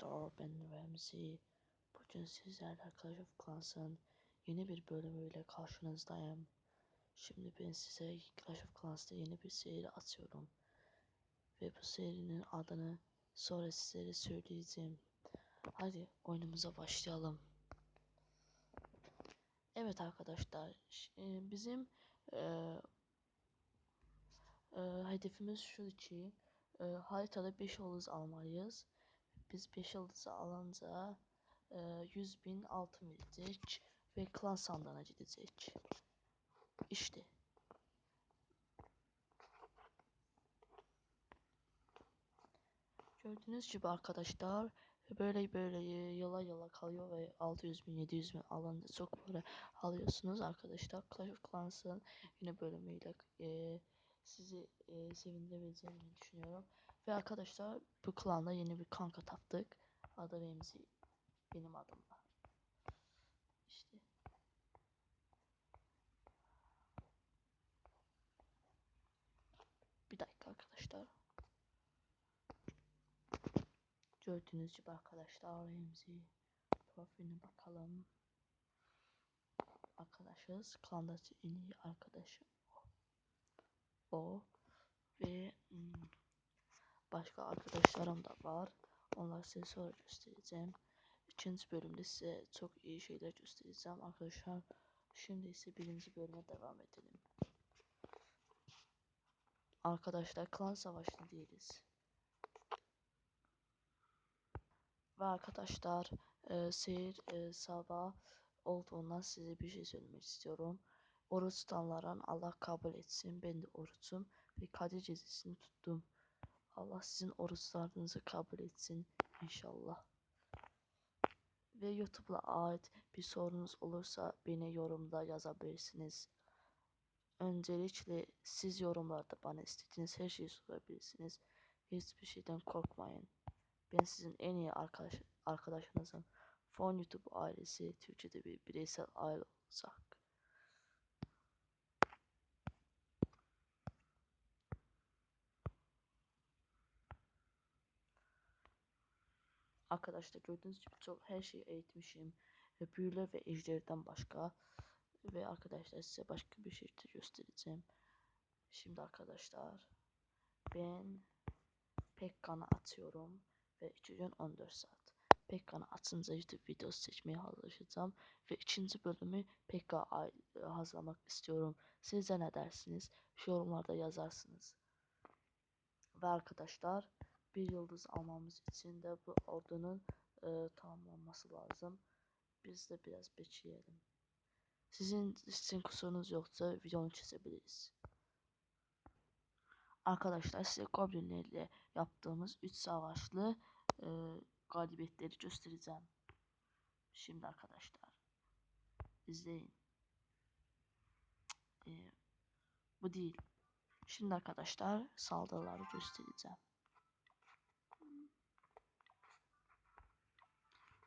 Arkadaşlar ben Remzi. Bugün sizlerle of Clans'ın yeni bir bölümüyle karşınızdayım. Şimdi ben size Clash of Clans'ta yeni bir seri atıyorum. Ve bu serinin adını sonra sizlere söyleyeceğim. Hadi oyunumuza başlayalım. Evet arkadaşlar e, bizim e, e, hedefimiz şu ki e, haritada 5 yıldız almalıyız. Biz 5 yıldızı alınca e, 100 bin altın verecek ve klan sandığına gidecek. İşte. Gördüğünüz gibi arkadaşlar böyle böyle yıla yıla kalıyor ve 600 bin 700 bin alınca çok para alıyorsunuz arkadaşlar. Clash of Clans'ın yine bölümüyle e, sizi e, sevindirebileceğini düşünüyorum. Ve arkadaşlar bu klanda yeni bir kanka taptık. Adı Remzi. Benim adımla. İşte. Bir dakika arkadaşlar. Gördüğünüz gibi arkadaşlar Remzi profiline bakalım. Arkadaşız. Klandaki en iyi arkadaşım o. O. Ve başka arkadaşlarım da var. Onları size sonra göstereceğim. İkinci bölümde size çok iyi şeyler göstereceğim arkadaşlar. Şimdi ise birinci bölüme devam edelim. Arkadaşlar klan savaşında değiliz. Ve arkadaşlar e, seyir e, sabah olduğundan size bir şey söylemek istiyorum. Oruç tutanların Allah kabul etsin. Ben de oruçum ve Kadir gecesini tuttum. Allah sizin oruçlarınızı kabul etsin inşallah. Ve YouTube'la ait bir sorunuz olursa beni yorumda yazabilirsiniz. Öncelikle siz yorumlarda bana istediğiniz her şeyi sorabilirsiniz. Hiçbir şeyden korkmayın. Ben sizin en iyi arkadaş, arkadaşınızım. Fon YouTube ailesi Türkçe'de bir bireysel aile olacak. Arkadaşlar gördüğünüz gibi çok her şeyi eğitmişim. Ve büyüler ve ejderden başka. Ve arkadaşlar size başka bir şey de göstereceğim. Şimdi arkadaşlar ben Pekkan'ı atıyorum ve 2 gün 14 saat. Pekkan'ı atınca YouTube videosu seçmeye hazırlayacağım ve ikinci bölümü Pekka hazırlamak istiyorum. Siz de ne dersiniz? Yorumlarda yazarsınız. Ve arkadaşlar bir yıldız almamız için de bu ordunun e, tamamlanması lazım. Biz de biraz bekleyelim. Sizin için kusurunuz yoksa videonu kesebiliriz. Arkadaşlar size goblinlerle yaptığımız 3 savaşlı e, galibiyetleri göstereceğim. Şimdi arkadaşlar izleyin. E, bu değil. Şimdi arkadaşlar saldırıları göstereceğim.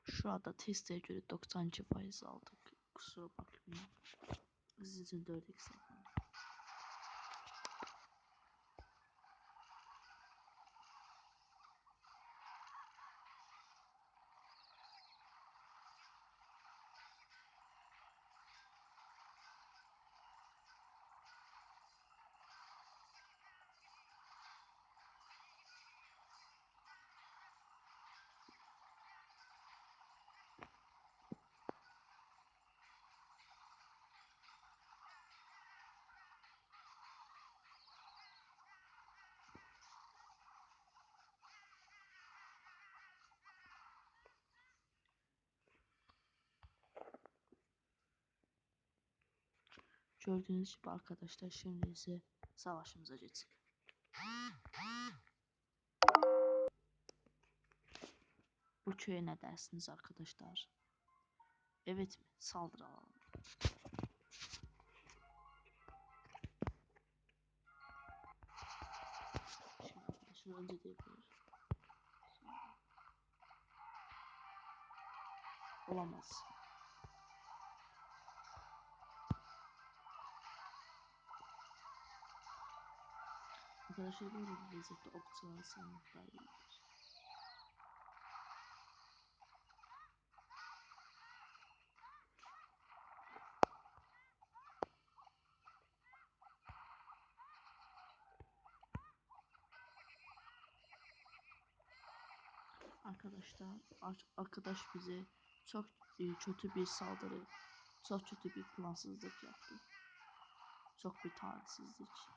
Şu anda teste göre 92 faiz aldık. Kusura bakmayın. Sizin 4 x Gördüğünüz gibi arkadaşlar şimdi ise savaşımıza geçelim. Bu köye ne dersiniz arkadaşlar? Evet mi? Saldıralım. Şimdi önce de yapıyoruz. Olamaz. Arkadaşlar böyle bir lezzette okçu alsam daha. Arkadaşlar arkadaş bize çok e, kötü bir saldırı, çok kötü bir plansızlık yaptı. Çok bir talihsizlik.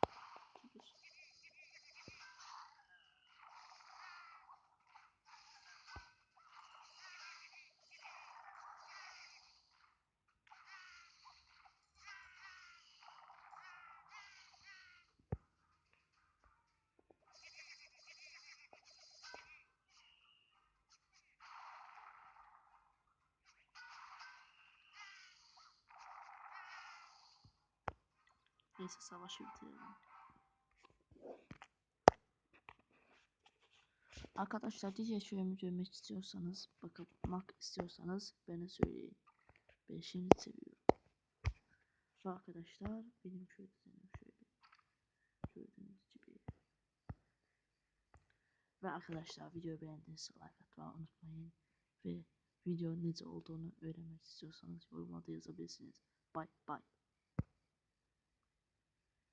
Neyse savaşı bitirelim. Arkadaşlar diğer şöyle görmek istiyorsanız, bakmak istiyorsanız bana söyleyin. Ben şimdi seviyorum. Ve arkadaşlar benim şöyle düzenim şöyle. Gördüğünüz gibi. Ve arkadaşlar videoyu beğendiyseniz like atmayı unutmayın. Ve video nece olduğunu öğrenmek istiyorsanız yorumlarda yazabilirsiniz. Bye bye.